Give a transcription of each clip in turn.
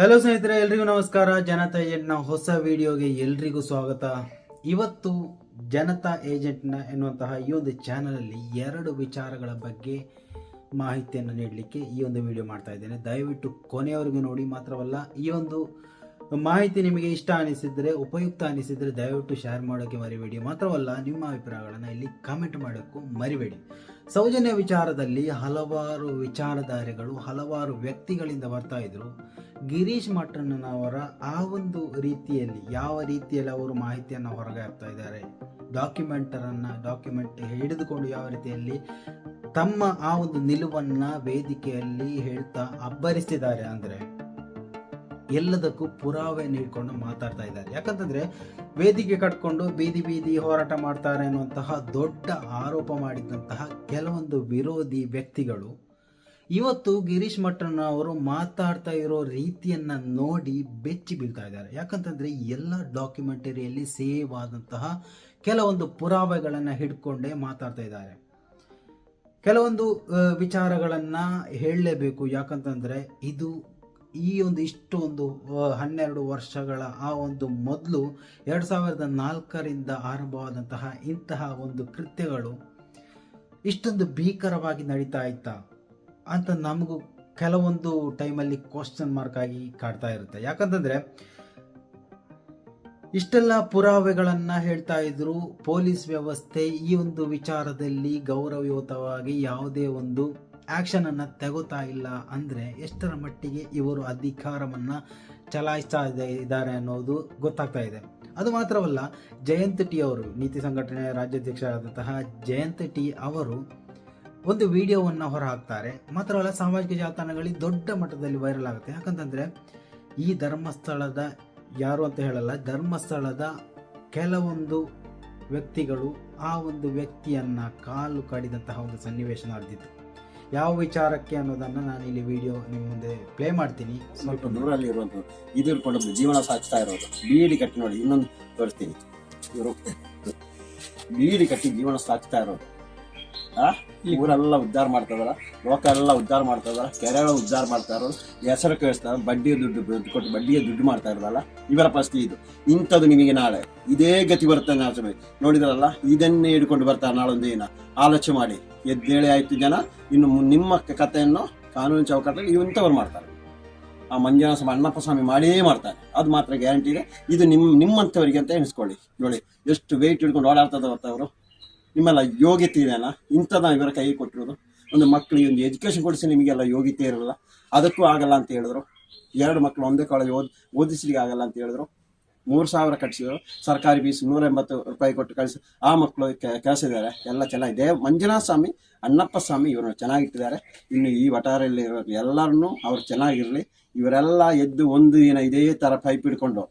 Hello ಸ್ನೇಹಿತರೆ, ಎಲ್ರಿಗೂ ನಮಸ್ಕಾರ. ಜನತಾ ಏಜೆಂಟ್ನ ಹೊಸ ವಿಡಿಯೋಗೆ ಎಲ್ರಿಗೂ ಸ್ವಾಗತ. ಇವತ್ತು ಜನತಾ ಏಜೆಂಟ್ನ ಎನ್ನುವಂತಹ ಈ ಒಂದು ಚಾನಲಲ್ಲಿ ಎರಡು ವಿಚಾರಗಳ ಬಗ್ಗೆ ಮಾಹಿತಿಯನ್ನು ನೀಡಲಿಕ್ಕೆ ಈ ಒಂದು ವಿಡಿಯೋ ಮಾಡ್ತಾ ಇದ್ದೇನೆ. ದಯವಿಟ್ಟು ಕೊನೆಯವರೆಗೂ ನೋಡಿ, ಮಾತ್ರವಲ್ಲ, ಈ ಒಂದು ಮಾಹಿತಿ ನಿಮಗೆ ಇಷ್ಟ ಅನಿಸಿದರೆ, ಉಪಯುಕ್ತ ಅನಿಸಿದರೆ ದಯವಿಟ್ಟು ಶೇರ್ ಮಾಡೋಕ್ಕೆ ಮರಿಬೇಡಿ. ಮಾತ್ರವಲ್ಲ, ನಿಮ್ಮ ಅಭಿಪ್ರಾಯಗಳನ್ನು ಇಲ್ಲಿ ಕಾಮೆಂಟ್ ಮಾಡೋಕ್ಕೂ ಮರಿಬೇಡಿ. ಸೌಜನ್ಯ ವಿಚಾರದಲ್ಲಿ ಹಲವಾರು ವಿಚಾರಧಾರೆಗಳು ಹಲವಾರು ವ್ಯಕ್ತಿಗಳಿಂದ ಬರ್ತಾ ಇದ್ರು. ಗಿರೀಶ್ ಮಠಣ್ಣನವರ ಆ ಒಂದು ರೀತಿಯಲ್ಲಿ ಯಾವ ರೀತಿಯಲ್ಲಿ ಅವರು ಮಾಹಿತಿಯನ್ನು ಹೊರಗೆ ಹಾಕ್ತಾ ಇದ್ದಾರೆ? ಡಾಕ್ಯುಮೆಂಟರನ್ನು, ಡಾಕ್ಯುಮೆಂಟ್ ಹಿಡಿದುಕೊಂಡು ಯಾವ ರೀತಿಯಲ್ಲಿ ತಮ್ಮ ಆ ಒಂದು ನಿಲುವನ್ನ ವೇದಿಕೆಯಲ್ಲಿ ಹೇಳ್ತಾ ಅಬ್ಬರಿಸಿದ್ದಾರೆ ಅಂದರೆ? ಎಲ್ಲದಕ್ಕೂ ಪುರಾವೆ ನೀಡಿಕೊಂಡು ಮಾತಾಡ್ತಾ ಇದ್ದಾರೆ. ಯಾಕಂತಂದ್ರೆ ವೇದಿಕೆ ಕಟ್ಕೊಂಡು ಬೀದಿ ಬೀದಿ ಹೋರಾಟ ಮಾಡ್ತಾರೆ ಅನ್ನುವಂತಹ ದೊಡ್ಡ ಆರೋಪ ಮಾಡಿದಂತಹ ಕೆಲವೊಂದು ವಿರೋಧಿ ವ್ಯಕ್ತಿಗಳು ಇವತ್ತು ಗಿರೀಶ್ ಮಠಣ್ಣ ಅವರು ಮಾತಾಡ್ತಾ ಇರೋ ರೀತಿಯನ್ನ ನೋಡಿ ಬೆಚ್ಚಿ ಬೀಳ್ತಾ ಇದ್ದಾರೆ. ಯಾಕಂತಂದ್ರೆ ಎಲ್ಲ ಡಾಕ್ಯುಮೆಂಟರಿಯಲ್ಲಿ ಸೇವ್ ಆದಂತಹ ಕೆಲವೊಂದು ಪುರಾವೆಗಳನ್ನು ಹಿಡ್ಕೊಂಡೇ ಮಾತಾಡ್ತಾ ಇದ್ದಾರೆ. ಕೆಲವೊಂದು ವಿಚಾರಗಳನ್ನ ಹೇಳಲೇಬೇಕು. ಯಾಕಂತಂದ್ರೆ ಇದು ಈ ಒಂದು ಇಷ್ಟೊಂದು ಹನ್ನೆರಡು ವರ್ಷಗಳ ಆ ಒಂದು ಮೊದಲು ಎರಡು ಸಾವಿರದ ನಾಲ್ಕರಿಂದ ಆರಂಭವಾದಂತಹ ಇಂತಹ ಒಂದು ಕೃತ್ಯಗಳು ಇಷ್ಟೊಂದು ಭೀಕರವಾಗಿ ನಡೀತಾ ಇತ್ತ ಅಂತ ನಮಗೂ ಕೆಲವೊಂದು ಟೈಮಲ್ಲಿ ಕ್ವಶನ್ ಮಾರ್ಕ್ ಆಗಿ ಕಾಡ್ತಾ ಇರುತ್ತೆ. ಯಾಕಂತಂದರೆ ಇಷ್ಟೆಲ್ಲ ಪುರಾವೆಗಳನ್ನು ಹೇಳ್ತಾ ಇದ್ರು ಪೊಲೀಸ್ ವ್ಯವಸ್ಥೆ ಈ ಒಂದು ವಿಚಾರದಲ್ಲಿ ಗೌರವಯುತವಾಗಿ ಯಾವುದೇ ಒಂದು ಆಕ್ಷನ್ ತೆಗೋತಾ ಇಲ್ಲ ಅಂದರೆ ಎಷ್ಟರ ಮಟ್ಟಿಗೆ ಇವರು ಅಧಿಕಾರವನ್ನು ಚಲಾಯಿಸ್ತಾ ಇದೆ- ಇದ್ದಾರೆ ಅನ್ನೋದು ಗೊತ್ತಾಗ್ತಾ ಇದೆ. ಅದು ಮಾತ್ರವಲ್ಲ, ಜಯಂತ್ ಟಿ ಅವರು, ನೀತಿ ಸಂಘಟನೆಯ ರಾಜ್ಯಾಧ್ಯಕ್ಷರಾದಂತಹ ಜಯಂತ್ ಟಿ ಅವರು ಒಂದು ವಿಡಿಯೋವನ್ನು ಹೊರಹಾಕ್ತಾರೆ. ಮಾತ್ರವಲ್ಲ, ಸಾಮಾಜಿಕ ಜಾಲತಾಣಗಳಲ್ಲಿ ದೊಡ್ಡ ಮಟ್ಟದಲ್ಲಿ ವೈರಲ್ ಆಗುತ್ತೆ. ಯಾಕಂತಂದರೆ, ಈ ಧರ್ಮಸ್ಥಳದ ಯಾರು ಅಂತ ಹೇಳಲ್ಲ, ಧರ್ಮಸ್ಥಳದ ಕೆಲವೊಂದು ವ್ಯಕ್ತಿಗಳು ಆ ಒಂದು ವ್ಯಕ್ತಿಯನ್ನು ಕಾಲು ಕಡಿದಂತಹ ಒಂದು ಸನ್ನಿವೇಶ ನಡೆದಿತ್ತು. ಯಾವ ವಿಚಾರಕ್ಕೆ ಅನ್ನೋದನ್ನ ನಾನು ಇಲ್ಲಿ ವಿಡಿಯೋ ನಿಮ್ಮ ಮುಂದೆ ಪ್ಲೇ ಮಾಡ್ತೀನಿ. ಸ್ವಲ್ಪ ದೂರಲ್ಲಿ ಇರುವಂಥದ್ದು. ಇದು ಇಟ್ಕೊಂಡು ಜೀವನ ಸಾಕ್ತಾ ಇರೋದು. ಬೀಡಿ ಕಟ್ಟಿ ನೋಡಿ, ಇನ್ನೊಂದು ತೋರಿಸ್ತೀನಿ. ಇವರು. ಬೀಡಿ ಕಟ್ಟಿ ಜೀವನ ಸಾಕ್ತಾ ಇರೋದು. ಆ? ಊರೆಲ್ಲ ಉದ್ಧಾರ ಮಾಡ್ತಾ ಲೋಕ ಎಲ್ಲ ಉದ್ಧಾರ ಮಾಡ್ತಾ ಕೆರೆ ಉದ್ಧಾರ ಮಾಡ್ತಾ ಇರೋದು ಹೆಸರು ಕೇಳಿಸ್ತಾರ. ಬಡ್ಡಿಯ ದುಡ್ಡು ದುಡ್ಡು ಕೊಟ್ಟು ಬಡ್ಡಿಯ ದುಡ್ಡು ಮಾಡ್ತಾ ಇರೋದಲ್ಲ, ಇವರ ಪರಿಸ್ಥಿತಿ ಇದು. ಇಂಥದ್ದು ನಿಮಗೆ ನಾಳೆ. ಇದೇ ಗತಿ ಬರುತ್ತೆ ನಾಚಮೆ ನೋಡಿದ್ರಲ್ಲ? ಇದನ್ನೇ ಹಿಡ್ಕೊಂಡು ಬರ್ತಾರೆ ನಾಳೊಂದು ದಿನ. ಆಲೋಚನೆ ಮಾಡಿ. ಎದ್ದೇಳಿ ಆಯ್ತು ಜನ. ಇನ್ನು ನಿಮ್ಮ ಕಥೆಯನ್ನು ಕಾನೂನು ಚೌಕಟ್ಟಲ್ಲಿ ಇಂಥವ್ರು ಮಾಡ್ತಾರೆ. ಆ ಮಂಜುನಾಥ ಅಣ್ಣಪ್ಪ ಸ್ವಾಮಿ ಮಾಡೇ ಮಾಡ್ತಾರೆ. ಅದು ಮಾತ್ರ ಗ್ಯಾರಂಟಿ ಇದೆ. ಇದು ನಿಮ್ಮ ನಿಮ್ಮಂಥವರಿಗೆ ಅಂತ ಎಣಿಸ್ಕೊಳ್ಳಿ. ನೋಡಿ, ಎಷ್ಟು ವೆಯ್ಟ್ ಹಿಡ್ಕೊಂಡು ಓಡಾಡ್ತದ ಅವರು ನಿಮ್ಮೆಲ್ಲ ಯೋಗ್ಯತೆ ಇದೆಯಲ್ಲ ನಾವು ಇವರ ಕೈ ಕೊಟ್ಟಿರೋದು. ಒಂದು ಮಕ್ಕಳಿಗೆ ಒಂದು ಎಜುಕೇಶನ್ ಕೊಡಿಸಿ ನಿಮಗೆಲ್ಲ ಯೋಗ್ಯತೆ ಇರಲ್ಲ ಅದಕ್ಕೂ ಆಗಲ್ಲ ಅಂತ ಹೇಳಿದ್ರು. ಎರಡು ಮಕ್ಕಳು ಒಂದೇ ಕಾಲೇಜ್ ಓದ್, ಓದಿಸ್ಲಿಕ್ಕೆ ಆಗಲ್ಲ ಅಂತ ಹೇಳಿದ್ರು. ಮೂರು ಸಾವಿರ ಕಟ್ಟಿಸಿದ್ರು ಸರ್ಕಾರಿ ಫೀಸ್ ನೂರ ಎಂಬತ್ತು ರೂಪಾಯಿ ಕೊಟ್ಟು ಕಳಿಸಿ, ಆ ಮಕ್ಕಳು ಕಳಿಸಿದ್ದಾರೆ ಎಲ್ಲ ಚೆನ್ನಾಗಿದೆ ಮಂಜುನಾಥ ಸ್ವಾಮಿ, ಅಣ್ಣಪ್ಪ ಸ್ವಾಮಿ ಇವರು ಚೆನ್ನಾಗಿಟ್ಟಿದ್ದಾರೆ. ಇನ್ನು ಈ ವಟಾರಲ್ಲಿ ಇರೋ ಎಲ್ಲರನ್ನೂ ಅವ್ರು ಚೆನ್ನಾಗಿರಲಿ. ಇವರೆಲ್ಲ ಎದ್ದು ಒಂದು ದಿನ ಇದೇ ಥರ ಪೈಪ್ ಹಿಡ್ಕೊಂಡು,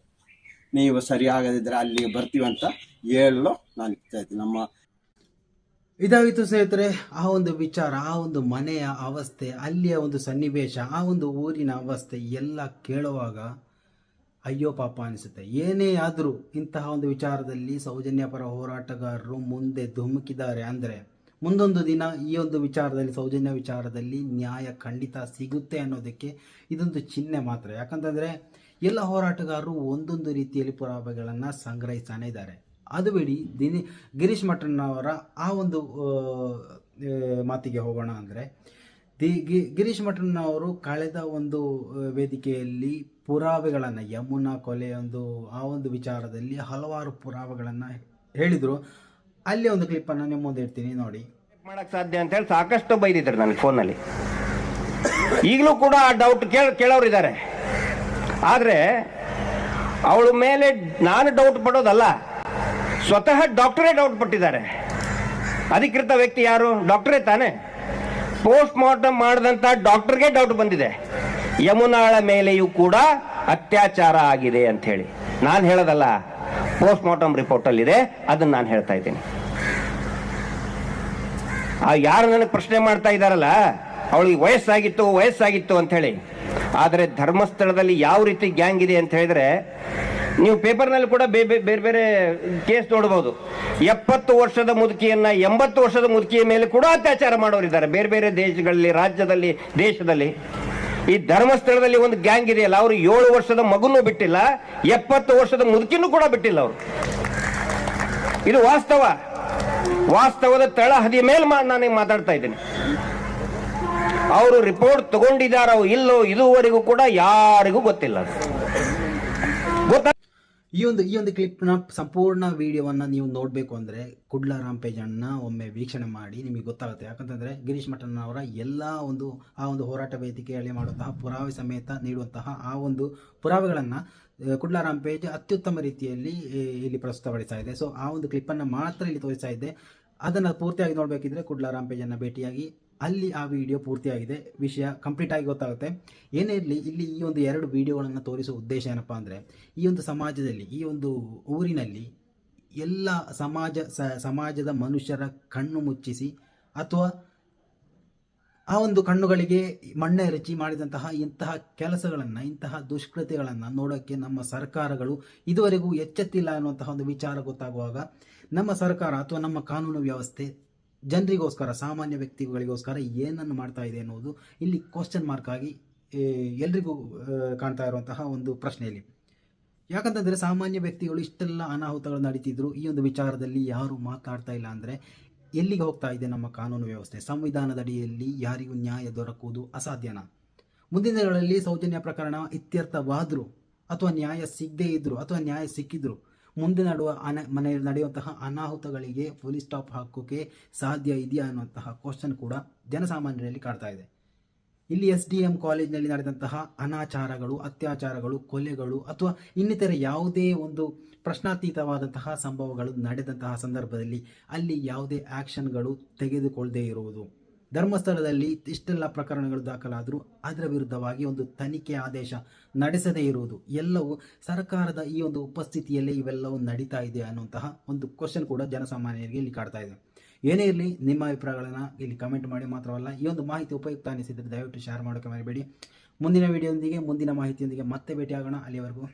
ನೀವು ಸರಿ ಆಗದಿದ್ದರೆ ಅಲ್ಲಿಗೆ ಬರ್ತೀವಿ ಅಂತ ಹೇಳಲು ನಾನು ಇರ್ತಾ ನಮ್ಮ ಇದಾಗಿತ್ತು ಸ್ನೇಹಿತರೆ, ಆ ಒಂದು ವಿಚಾರ, ಆ ಒಂದು ಮನೆಯ ಅವಸ್ಥೆ, ಅಲ್ಲಿಯ ಒಂದು ಸನ್ನಿವೇಶ, ಆ ಒಂದು ಊರಿನ ಅವಸ್ಥೆ ಎಲ್ಲ ಕೇಳುವಾಗ ಅಯ್ಯೋ ಪಾಪ ಅನಿಸುತ್ತೆ. ಏನೇ ಆದರೂ ಇಂತಹ ಒಂದು ವಿಚಾರದಲ್ಲಿ ಸೌಜನ್ಯ ಪರ ಹೋರಾಟಗಾರರು ಮುಂದೆ ಧುಮುಕಿದ್ದಾರೆ ಅಂದರೆ, ಮುಂದೊಂದು ದಿನ ಈ ಒಂದು ವಿಚಾರದಲ್ಲಿ, ಸೌಜನ್ಯ ವಿಚಾರದಲ್ಲಿ ನ್ಯಾಯ ಖಂಡಿತ ಸಿಗುತ್ತೆ ಅನ್ನೋದಕ್ಕೆ ಇದೊಂದು ಚಿಹ್ನೆ ಮಾತ್ರ. ಯಾಕಂತಂದರೆ, ಎಲ್ಲ ಹೋರಾಟಗಾರರು ಒಂದೊಂದು ರೀತಿಯಲ್ಲಿ ಪುರಾವೆಗಳನ್ನು ಸಂಗ್ರಹಿಸ್ತಾನೆ ಇದ್ದಾರೆ. ಅದು ಬಿಡಿ, ದಿನಿ, ಗಿರೀಶ್ ಮಠಣ್ಣವರ ಆ ಒಂದು ಮಾತಿಗೆ ಹೋಗೋಣ ಅಂದರೆ, ದಿ, ಗಿ- ಗಿರೀಶ್ ಮಠಣ್ಣವರು ಕಳೆದ ಒಂದು ವೇದಿಕೆಯಲ್ಲಿ ಪುರಾವೆಗಳನ್ನು, ಯಮುನಾ ಕೊಲೆ ಒಂದು, ಆ ಒಂದು ವಿಚಾರದಲ್ಲಿ ಹಲವಾರು ಪುರಾವೆಗಳನ್ನು ಹೇಳಿದರು. ಅಲ್ಲಿ ಒಂದು ಕ್ಲಿಪ್ಪನ್ನು ನಿಮ್ಮ ಮುಂದೆ ಇಡ್ತೀನಿ, ನೋಡಿ. ಮಾಡೋಕ್ಕೆ ಸಾಧ್ಯ ಅಂತ ಹೇಳಿ ಸಾಕಷ್ಟು ಬೈದಿದ್ದಾರೆ ನನಗೆ ಫೋನಲ್ಲಿ. ಈಗಲೂ ಕೂಡ ಆ ಡೌಟ್ ಕೇಳ ಕೇಳೋರು ಇದ್ದಾರೆ ಆದರೆ, ಅವಳ ಮೇಲೆ ನಾನು ಡೌಟ್ ಪಡೋದಲ್ಲ. ಸ್ವತಃ ಡಾಕ್ಟರೇ ಡೌಟ್ ಪಟ್ಟಿದ್ದಾರೆ. ಅಧಿಕೃತ ವ್ಯಕ್ತಿ ಯಾರು? ಡಾಕ್ಟರೇ ತಾನೇ. ಪೋಸ್ಟ್ ಮಾರ್ಟಮ್ ಮಾಡಿದಂತ ಡಾಕ್ಟರ್ಗೆ ಡೌಟ್ ಬಂದಿದೆ. ಯಮುನಾಳ ಮೇಲೆಯೂ ಕೂಡ ಅತ್ಯಾಚಾರ ಆಗಿದೆ ಅಂತ ಹೇಳಿ. ನಾನು ಹೇಳೋದಲ್ಲ ಪೋಸ್ಟ್ ಮಾರ್ಟಮ್ ರಿಪೋರ್ಟ್ ಅಲ್ಲಿ ಇದೆ ಅದನ್ನ ನಾನು ಹೇಳ್ತಾ ಇದ್ದೀನಿ. ಆ ಯಾರು ನನಗೆ ಪ್ರಶ್ನೆ ಮಾಡ್ತಾ ಇದ್ದಾರಲ್ಲ, ಅವಳಿಗೆ ವಯಸ್ಸಾಗಿತ್ತು ವಯಸ್ಸಾಗಿತ್ತು ಅಂತ ಹೇಳಿ. ಆದರೆ ಧರ್ಮಸ್ಥಳದಲ್ಲಿ ಯಾವ ರೀತಿ ಗ್ಯಾಂಗ್ ಇದೆ ಅಂತ ಹೇಳಿದ್ರೆ ನೀವು ಪೇಪರ್ನಲ್ಲಿ ಕೂಡ ಬೇರೆ ಬೇರೆ ಕೇಸ್ ನೋಡಬಹುದು ಎಪ್ಪತ್ತು ವರ್ಷದ ಮುದುಕಿಯನ್ನ ಎಂಬತ್ತು ವರ್ಷದ ಮುದುಕಿಯ ಮೇಲೆ ಕೂಡ ಅತ್ಯಾಚಾರ ಮಾಡೋರಿದ್ದಾರೆ ಬೇರೆ ಬೇರೆ ದೇಶಗಳಲ್ಲಿ, ರಾಜ್ಯದಲ್ಲಿ, ದೇಶದಲ್ಲಿ. ಈ ಧರ್ಮಸ್ಥಳದಲ್ಲಿ ಒಂದು ಗ್ಯಾಂಗ್ ಇದೆಯಲ್ಲ, ಅವರು ಏಳು ವರ್ಷದ ಮಗುನೂ ಬಿಟ್ಟಿಲ್ಲ, ಎಪ್ಪತ್ತು ವರ್ಷದ ಮುದುಕಿನೂ ಕೂಡ ಬಿಟ್ಟಿಲ್ಲ ಅವರು. ಇದು ವಾಸ್ತವ. ವಾಸ್ತವದ ತಳಹದಿಯ ಮೇಲೆ ಮಾ- ನಾನು ಮಾತಾಡ್ತಾ ಇದ್ದೀನಿ. ಅವರು ರಿಪೋರ್ಟ್ ತಗೊಂಡಿದ್ದಾರೋ ಇಲ್ಲೋ ಇದುವರೆಗೂ ಕೂಡ ಯಾರಿಗೂ ಗೊತ್ತಿಲ್ಲ ಈ ಒಂದು ಈ ಒಂದು ಕ್ಲಿಪ್ನ ಸಂಪೂರ್ಣ ವಿಡಿಯೋವನ್ನು ನೀವು ನೋಡಬೇಕು ಅಂದರೆ ಕುಡ್ಲ ರಾಂಪೇಜನ್ನು ಒಮ್ಮೆ ವೀಕ್ಷಣೆ ಮಾಡಿ ನಿಮಗೆ ಗೊತ್ತಾಗುತ್ತೆ. ಯಾಕಂತಂದರೆ ಗಿರೀಶ್ ಮಠನ್ ಅವರ ಎಲ್ಲ ಒಂದು, ಆ ಒಂದು ಹೋರಾಟ ವೇದಿಕೆಯಲ್ಲಿ ಮಾಡುವಂತಹ ಪುರಾವೆ ಸಮೇತ ನೀಡುವಂತಹ ಆ ಒಂದು ಪುರಾವೆಗಳನ್ನು ಕುಡ್ಲ ರಾಂಪೇಜ್ ಅತ್ಯುತ್ತಮ ರೀತಿಯಲ್ಲಿ ಇಲ್ಲಿ ಪ್ರಸ್ತುತಪಡಿಸ್ತಾ ಇದೆ. ಸೊ ಆ ಒಂದು ಕ್ಲಿಪ್ಪನ್ನು ಮಾತ್ರ ಇಲ್ಲಿ ತೋರಿಸ್ತಾ ಇದ್ದೆ ಅದನ್ನು ಪೂರ್ತಿಯಾಗಿ ನೋಡಬೇಕಿದ್ರೆ ಕುಡ್ಲ ರಾಂಪೇಜನ್ನು ಭೇಟಿಯಾಗಿ ಅಲ್ಲಿ ಆ ವಿಡಿಯೋ ಪೂರ್ತಿಯಾಗಿದೆ. ವಿಷಯ ಕಂಪ್ಲೀಟ್ ಆಗಿ ಗೊತ್ತಾಗುತ್ತೆ. ಏನೇ ಇರಲಿ, ಇಲ್ಲಿ ಈ ಒಂದು ಎರಡು ವಿಡಿಯೋಗಳನ್ನು ತೋರಿಸುವ ಉದ್ದೇಶ ಏನಪ್ಪ ಅಂದರೆ, ಈ ಒಂದು ಸಮಾಜದಲ್ಲಿ, ಈ ಒಂದು ಊರಿನಲ್ಲಿ ಎಲ್ಲ ಸಮಾಜ ಸಮಾಜದ ಮನುಷ್ಯರ ಕಣ್ಣು ಮುಚ್ಚಿಸಿ ಅಥವಾ ಆ ಒಂದು ಕಣ್ಣುಗಳಿಗೆ ಮಣ್ಣೆ ಮಣ್ಣೆರಚಿ ಮಾಡಿದಂತಹ ಇಂತಹ ಕೆಲಸಗಳನ್ನು, ಇಂತಹ ದುಷ್ಕೃತಿಗಳನ್ನು ನೋಡೋಕ್ಕೆ ನಮ್ಮ ಸರ್ಕಾರಗಳು ಇದುವರೆಗೂ ಎಚ್ಚೆತ್ತಿಲ್ಲ ಅನ್ನುವಂತಹ ಒಂದು ವಿಚಾರ ಗೊತ್ತಾಗುವಾಗ ನಮ್ಮ ಸರ್ಕಾರ ಅಥವಾ ನಮ್ಮ ಕಾನೂನು ವ್ಯವಸ್ಥೆ ಜನರಿಗೋಸ್ಕರ, ಸಾಮಾನ್ಯ ವ್ಯಕ್ತಿಗಳಿಗೋಸ್ಕರ ಏನನ್ನು ಮಾಡ್ತಾ ಇದೆ ಅನ್ನೋದು ಇಲ್ಲಿ ಕ್ವಶನ್ ಮಾರ್ಕ್ ಆಗಿ ಎಲ್ರಿಗೂ ಕಾಣ್ತಾ ಇರುವಂತಹ ಒಂದು ಪ್ರಶ್ನೆಯಲ್ಲಿ. ಯಾಕಂತಂದರೆ ಸಾಮಾನ್ಯ ವ್ಯಕ್ತಿಗಳು ಇಷ್ಟೆಲ್ಲ ಅನಾಹುತಗಳು ನಡೀತಿದ್ರು, ಈ ಒಂದು ವಿಚಾರದಲ್ಲಿ ಯಾರು ಮಾತಾಡ್ತಾ ಇಲ್ಲ ಅಂದರೆ ಎಲ್ಲಿಗೆ ಹೋಗ್ತಾ ಇದೆ ನಮ್ಮ ಕಾನೂನು ವ್ಯವಸ್ಥೆ? ಸಂವಿಧಾನದ ಅಡಿಯಲ್ಲಿ ಯಾರಿಗೂ ನ್ಯಾಯ ದೊರಕುವುದು ಅಸಾಧ್ಯನಾ? ಮುಂದಿನ ದಿನಗಳಲ್ಲಿ ಸೌಜನ್ಯ ಪ್ರಕರಣ ಇತ್ಯರ್ಥವಾದರೂ ಅಥವಾ ನ್ಯಾಯ ಸಿಗದೇ ಇದ್ದರೂ ಅಥವಾ ನ್ಯಾಯ ಸಿಕ್ಕಿದ್ರು ಮುಂದೆ ನಡುವ ಅನ, ಮನೆ ನಡೆಯುವಂತಹ ಅನಾಹುತಗಳಿಗೆ ಪೊಲೀಸ್ ಸ್ಟಾಪ್ ಹಾಕೋಕೆ ಸಾಧ್ಯ ಇದೆಯಾ ಅನ್ನುವಂತಹ ಕ್ವಶನ್ ಕೂಡ ಜನಸಾಮಾನ್ಯರಲ್ಲಿ ಕಾಡ್ತಾ ಇದೆ. ಇಲ್ಲಿ ಎಸ್ ಡಿ ಎಂ ಕಾಲೇಜಿನಲ್ಲಿ ನಡೆದಂತಹ ಅನಾಚಾರಗಳು, ಅತ್ಯಾಚಾರಗಳು, ಕೊಲೆಗಳು ಅಥವಾ ಇನ್ನಿತರ ಯಾವುದೇ ಒಂದು ಪ್ರಶ್ನಾತೀತವಾದಂತಹ ಸಂಭವಗಳು ನಡೆದಂತಹ ಸಂದರ್ಭದಲ್ಲಿ ಅಲ್ಲಿ ಯಾವುದೇ ಆ್ಯಕ್ಷನ್ಗಳು ತೆಗೆದುಕೊಳ್ಳದೇ ಇರುವುದು. ಧರ್ಮಸ್ಥಳದಲ್ಲಿ ಇಷ್ಟೆಲ್ಲ ಪ್ರಕರಣಗಳು ದಾಖಲಾದರೂ, ಅದರ ವಿರುದ್ಧವಾಗಿ ಒಂದು ತನಿಖೆ ಆದೇಶ ನಡೆಸದೇ ಇರುವುದು. ಎಲ್ಲವೂ ಸರ್ಕಾರದ ಈ ಒಂದು ಉಪಸ್ಥಿತಿಯಲ್ಲಿ ಇವೆಲ್ಲವೂ ನಡೀತಾ ಇದೆ ಅನ್ನುವಂತಹ ಒಂದು ಕ್ವಶನ್ ಕೂಡ ಜನಸಾಮಾನ್ಯರಿಗೆ ಇಲ್ಲಿ ಕಾಡ್ತಾ ಇದೆ. ಏನೇ ಇರಲಿ, ನಿಮ್ಮ ಅಭಿಪ್ರಾಯಗಳನ್ನು ಇಲ್ಲಿ ಕಮೆಂಟ್ ಮಾಡಿ ಮಾತ್ರವಲ್ಲ, ಈ ಒಂದು ಮಾಹಿತಿ ಉಪಯುಕ್ತ ಅನಿಸಿದರೆ ದಯವಿಟ್ಟು ಶೇರ್ ಮಾಡೋಕೆ ಮರಿಬೇಡಿ. ಮುಂದಿನ ವಿಡಿಯೋದೊಂದಿಗೆ ಮುಂದಿನ ಮಾಹಿತಿಯೊಂದಿಗೆ ಮತ್ತೆ ಭೇಟಿಯಾಗೋಣ. ಅಲ್ಲಿವರೆಗೂ